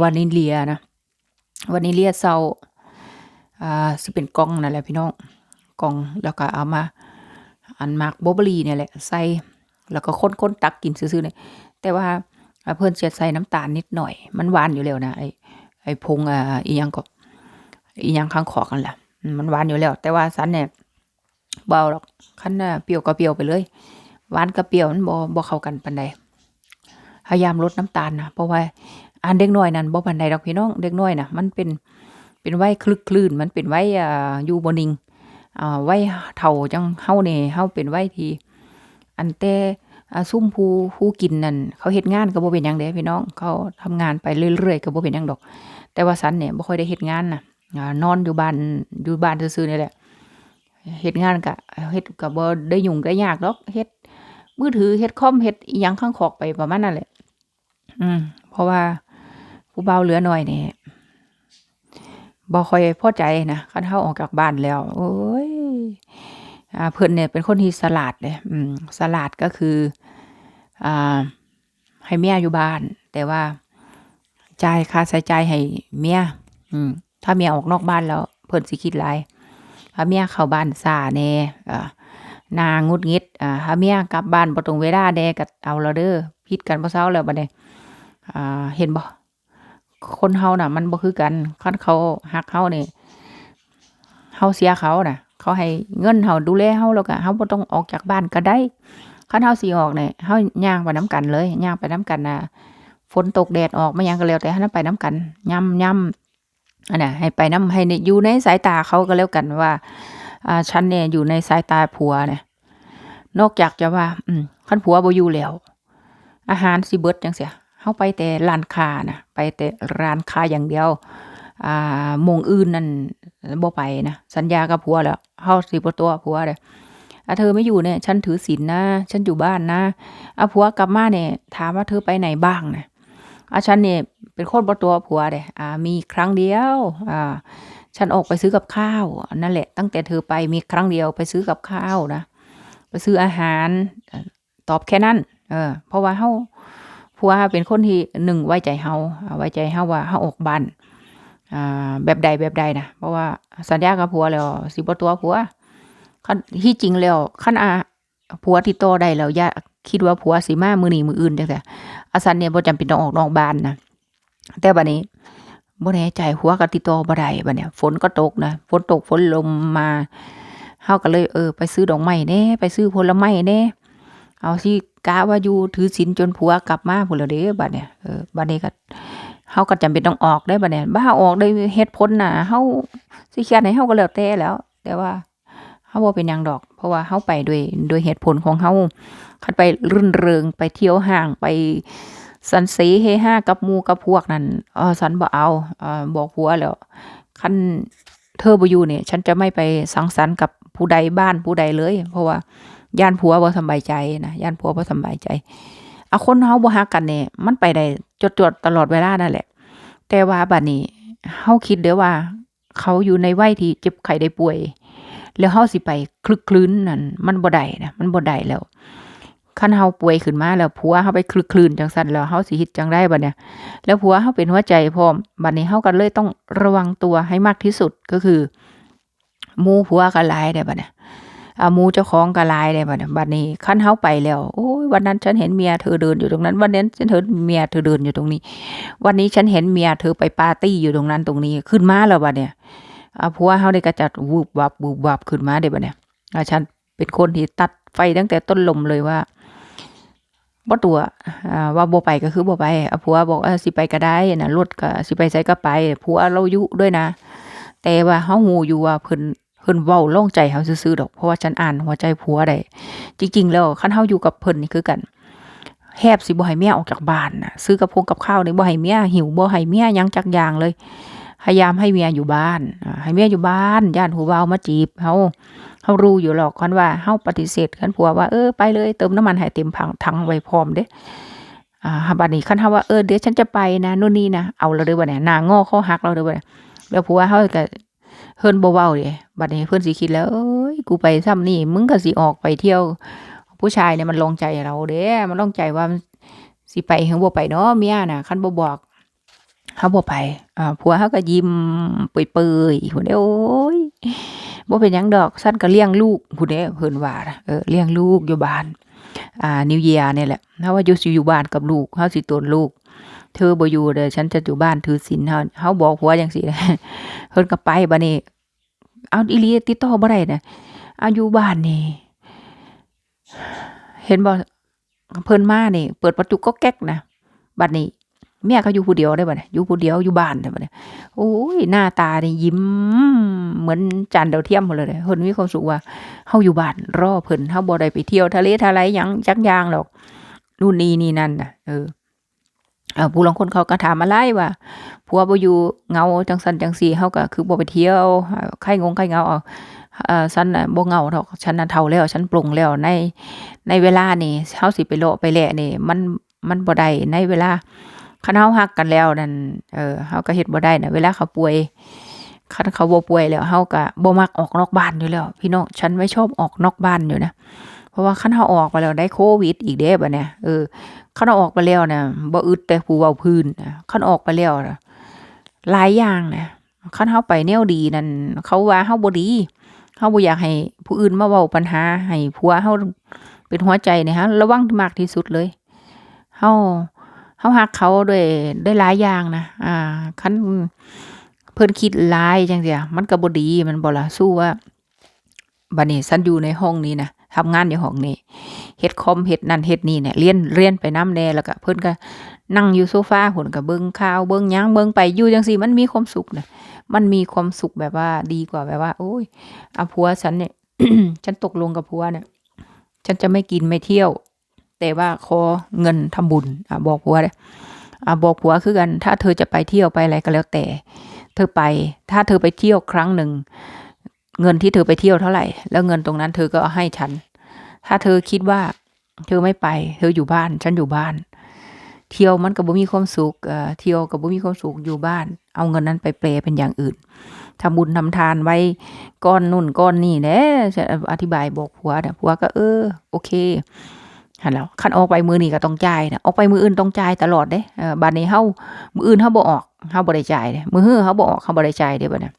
วานิลเลียนะวานิลเลียเซาอ่าสิเป็นกล่องนั่นแหละพี่น้องกล่องแล้วก็เอามา อันมากโบบลีเนี่ยแหละใส่แล้วก็ค้นๆตักกินซื่อๆเนี่ยแต่ว่าเพิ่นจะใส่น้ำตาลนิดหน่อย มันหวานอยู่แล้วนะไอ้ไอ้พงอ่าอียังก็อียังข้างขอกันแหละมันหวานอยู่แล้ว แต่ว่าสันเนี่ยเบาหรอกคันน่ะเปรี้ยวก็เปรี้ยวไปเลยหวานกับเปรี้ยวมันบ่บ่เข้ากันปานใดพยายามลดน้ำตาลนะเพราะว่า อันเด็กน้อยนั่นบ่ปานใดดอกพี่น้องเด็กน้อยนะมันเป็นเป็นวัยคลึกคลื่นมันเป็นวัยอ่าอยู่บนิงอ่าวัยเฒ่าจังเฮาเนี่เฮาเป็นวัยที่อันแต่ซุ่มผู้ผู้กินนั่นเขาเฮ็ดงานก็บ่เป็นหยังเด้พี่น้องเขาทำงานไปเรื่อยๆก็บ่เป็นหยังดอก แต่ว่าสันเนี่ยบ่ค่อยได้เฮ็ดงานนะนอนอยู่บ้านอยู่บ้านซื่อๆนี่แหละเฮ็ดงานก็เฮ็ดก็บ่ได้ยุ่งได้ยากดอกเฮ็ดมือถือเฮ็ดคอมเฮ็ดอิหยังข้างขอกไปประมาณนั้นแหละ อืม เพราะว่า ผู้เบาเหลือหน้อยนี่บ่คอยพอใจนะคันเฮาออกจากบ้านแล้ว โอ้ยอ่าเพิ่นเนี่ยเป็นคนที่ฉลาดเด้อืมฉลาดก็คืออ่าให้เมียอยู่บ้าน แต่ว่าจ่ายค่าใช้จ่ายให้เมียอืมถ้าเมียออกนอกบ้านแล้ว เพิ่นสิคิดหลายถ้าเมียเข้าบ้านช้าแน่อ่านางุดงิดอ่าถ้าเมียกลับบ้านบ่ตรงเวลาแหน่ก็เอาแล้วเด้อผิดกันบ่เซาแล้วบัดนี้อ่าเห็นบ่ คนเฮาน่ะ มันบ่คือกันคันเขารักเฮานี่เฮาเสียเขาน่ะ เขาให้เงินเฮาดูแลเฮาแล้วก็เฮาบ่ต้องออกจากบ้านก็ได้คันเฮาสิออกนี่เฮาย่างไปน้ำกันเลยย่างไปน้ำกันน่ะฝนตกแดดออกไมาหยังก็แล้วแต่เฮาไปน้ำกันย่ำย่ำอันน่ะให้ไปน้ำให้ในอยู่ในสายตาเขาก็แล้วกันว่าอ่าฉันเนี่ยอยู่ในสายตาผัวเนี่ยนอกจากจะว่า อืมคันผัวบ่อยู่แล้ว อาหารสิเบิดจังซี้ เฮาไปแต่ร้านค้านะไปแต่ร้านค้าอย่างเดียว อ่ามงอื่นนั่นบ่ไปนะสัญญากับผัวแล้วเฮาสิบ่ตัวผัวเด้อาเธอไม่อยู่เนี่ย ฉันถือศีลนะฉันอยู่บ้านนะอ่าผัวกลับมาเนี่ย ถามว่าเธอไปไหนบ้างนะอาฉันเนี่ยเป็นโคนบ่ตัวผัวเด้อ่า มีครั้งเดียวอ่าฉันออกไปซื้อกับข้าว นั่นแหละ ตั้งแต่เธอไปมีครั้งเดียวไปซื้อกับข้าวนะไปซื้ออาหาร ตอบแค่นั้น เออ เพราะว่าเฮา ผัวเป็นคนที่หนึ่งไว้ใจเฮาไว้ใจเฮาว่าเฮาออกบ้านแบบใดแบบใดนะเพราะว่าสัญญากับผัวแล้วสิบตัวผัวคันที่จริงแล้วคันอาผัวติดต่อได้แล้วย่าคิดว่าผัวสิมามื้อนี้มื้ออื่นจังซี่อาซันเนี่ยบ่จำเป็นต้องออกนอกบ้านนะแต่บัดนี้บ่แน่ใจผัวก็ติดต่อบ่ได้บัดเนี้ยฝนก็ตกนะฝนตกฝนลมมาเฮาก็เลยเออ ไปซื้อดอกไม้แน่ไปซื้อผลไม้แน่เอาสิ กะว่าอยู่ถือศีลจนผัวกลับมาพุ่นล้วเด้บัดเนี้ยเออบัดนี้ก็เฮาก็จำเป็นต้องออกได้บัดเนี้ยบ่าออกได้เหตุผลน่ะเฮาสิเครียดให้เฮาก็แล้วแต่แล้ว แต่ว่าเฮาบ่เป็นหยังดอก เพราะว่าเฮาไปด้วยด้วยเหตุผลของเฮาคันไปรื่นเริงไปเที่ยวห้างไปสันเสเฮฮากับหมู่กับพวกนั้นเออฉันบ่เอาเออบอกผัวแล้วคันเธอบ่อยู่เนี่ย ฉันจะไม่ไปสังสรรค์กับผู้ใดบ้านผู้ใดเลย เพราะว่า ย่านผัวบ่สบายใจนะย่านผัวบ่สบายใจอะคนเฮาบ่ฮักกันเนี่ยมันไปได้จดๆตลอดเวลานั่นแหละ แต่ว่าบัดนี้เฮาคิดเด้อว่า เขาอยู่ในวัยที่เจ็บไข้ได้ป่วย แล้วเฮาสิไปคลึกคลื้นนั่นมันบ่ได้นะมันบ่ได้แล้วคันเฮาป่วยขึ้นมาแล้วผัวเฮาไปคลึกคลื้นจังซั่นแล้วเฮาสิเฮ็ดจังได้บัดเนี่ยแล้วผัวเฮาเป็นหัวใจพร้อมบัดนี้เฮาก็เลยต้องระวังตัวให้มากที่สุดก็คือหมู่ผัวก็หลายได้บัดเนี่ย หมูเจ้าของก็หลายได้บัดเนี่ยบัดนี้คันเฮาไปแล้วโอ้ยวันนั้นฉันเห็นเมียเธอเดินอยู่ตรงนั้น วันนั้นฉันเห็นเมียเธอเดินอยู่ตรงนี้ วันนี้ฉันเห็นเมียเธอไปปาร์ตี้อยู่ตรงนั้นตรงนี้ขึ้นมาแล้วบัดเนี่ยอ่าผัวเฮาได้ก็จัดวูบวับวูบวับขึ้นมาได้บัดเนี่ยอาฉันเป็นคนที่ตัดไฟตั้งแต่ต้นลมเลยว่าบ่ตัวอ่าว่าบ่ไปก็คือบ่ไปอะผัวบอกอสิไปก็ได้นะรถก็สิไปไสก็ไปผัวเราอยู่ด้วยนะ แต่ว่าเฮาฮู้อยู่ว่าเพิ่น เพิ่นเว้าลงใจเฮาซื่อๆดอกเพราะว่าฉันอ่านหัวใจผัวได้จริง ๆ แล้วคันเฮาอยู่กับเพิ่นนี่คือกันแฮบสิบ่ให้เมียออกจากบ้านน่ะซื้อกับพงกับข้าวนี่บ่ให้เมียหิวบ่ให้เมียยังจักอย่างเลยพยายามให้เมียอยู่บ้านให้เมียอยู่บ้านย่านผู้บ่ามาจีบเฮาเฮารู้อยู่หรอกคันว่าเฮาปฏิเสธคันผัวว่าเออไปเลยเติมน้ำมันให้เต็มถังถังไว้พร้อมเด้อ่าบัดนี้คันเฮาว่าเออเดี๋ยวฉันจะไปนะนู่นนี่นะเอาแล้วเด้อบัดเนี้หน้างอคอหักแล้วเด้อบัดนี้แล้วผัวเฮาก็ เพิ่นบ่เว้าเด้บัดนี้เพิ่นสิคิดแล้วเอ้ยกูไปซ้ำนี่มึงก็สิออกไปเที่ยว ผู้ชายเนี่ยมันลงใจเราเด้มันลงใจว่าสิไปหรือบ่ไปเนาะเมียน่ะคันบ่บอกเฮาบ่ไปอ่าผัวเฮาก็ยิ้มเปื่อยๆพุ่นเด้โอ้ยบ่เป็นหยังดอกฉันก็เลี้ยงลูกพุ่นเด้เพิ่นว่าเออเลี้ยงลูกอยู่บ้านอ่า New Year นี่แหละเฮาว่าอยู่สิอยู่บ้านกับลูกเฮาสิตนลูก เธอบ่อยู่เด้อฉันจะอยู่บ้านถือศีลเฮาเฮาบอกผัวจังซี่เพิ่นก็ไปบัดนี้ เอาอีหลีติดต่อบ่ได้น่ะเอาอยู่บ้านนี่ เห็นบ่เพิ่นมานี่ เปิดประตูก็แก๊กนะบัดนี้เมียเขาอยู่ผู้เดียวได้บัดนี้อยู่ผู้เดียวอยู่บ้านได้บัดนี้โอ้ยหน้าตานี่ยิ้ม เหมือนจานดาวเทียมหมดเลยเพิ่นมีความสุขว่าเฮาอยู่บ้านรอเพิ่นเฮาบ่ได้ไปเที่ยวทะเลทลายหยังจักอย่างหรอกนู่นนี่นี่นั่นน่ะเออ ผู้ลางคนเขาก็ถามมาหลายว่าผัวบ่อยู่เงาจังซั่นจังซี่เฮาก็คือบ่ไปเที่ยวใครงงใครเงาเอาฉันบ่เงาดอกฉันน่ะเฒ่าแล้วฉันปลงแล้วในในเวลานี่เฮาสิไปเลไปแหละนี่ มันมันบ่ได้ในเวลาคันเฮาฮักกันแล้วนั่นเออเฮาก็เฮ็ดบ่ได้น่ะเวลาเขาป่วยคันเขาบ่ป่วยแล้วเฮาก็บ่มักออกนอกบ้านอยู่แล้ว พี่น้องฉันไม่ชอบออกนอกบ้านอยู่นะ เพราะว่าคันเฮาออกไปแล้วได้โควิด อีกเด้บัดเนี่ยเออคันเอาออกไปแล้วน่ะบ่อึดแต่ผู้เว้าพื้นน่ะคันออกไปแล้วหลายอย่างนะคันเฮาไปแนวดีนั่นเขาว่าเฮาบ่ดีเฮาบ่อยากให้ผู้อื่นมาเว้าปัญหาให้ผัวเฮาเป็นหัวใจเนี่ยฮะระวังมากที่สุดเลยเฮาเฮาฮักเขาด้วยด้วยหลายอย่างนะอ่าคันเพิ่นคิดหลายจังซี่มันก็บ่ดีมันบ่ล่ะสู้ว่าบัดนี้ฉันอยู่ในห้องนี้นะ ทำงานอยู่ห้องนี้เฮ็ดคอมเฮ็ดนั่นเฮ็ดนี่เนี่ยเรียนเรียนไปน้ำแน่แล้วก็เพิ่นก็นั่งอยู่โซฟาพุ่นก็เบิ่งข่าวเบิ่งยังเบิ่งไปอยู่จังซี่มันมีความสุขนะมันมีความสุขแบบว่าดีกว่าแบบว่า โอ้ยเอาผัวฉันเนี่ยฉันตกลงกับผัวเนี่ย ฉันจะไม่กินไม่เที่ยว แต่ว่าขอเงินทำบุญอะบอกผัวเลยอะบอกผัวคือกัน ถ้าเธอจะไปเที่ยวไปอะไรก็แล้วแต่ เธอไป ถ้าเธอไปเที่ยวครั้งหนึ่ง เงินที่เธอไปเที่ยวเท่าไหร่ แล้วเงินตรงนั้นเธอก็เอาให้ฉัน ถ้าเธอคิดว่า เธอไม่ไป เธออยู่บ้าน ฉันอยู่บ้าน เที่ยวมันก็บ่มีความสุขเอ่อเที่ยวก็บ่มีความสุขอยู่บ้าน เอาเงินนั้นไปแปลเป็นอย่างอื่นทำบุญทำทานไว้ก้อนนู่นก้อนนี่แหละอธิบายบอกผัวเนี่ยผัวก็เออ โอเคหันแล้วคันออกไปมือนี่ก็ต้องจ่ายนะออกไปมืออื่นต้องจ่ายตลอดเด้เออบัดนี้เฮามืออื่นเฮาบ่ออกเฮาบ่ได้จ่ายเด้มือฮื้อเฮาบ่ออกเฮาบ่ได้จ่ายเด้บัดเนี้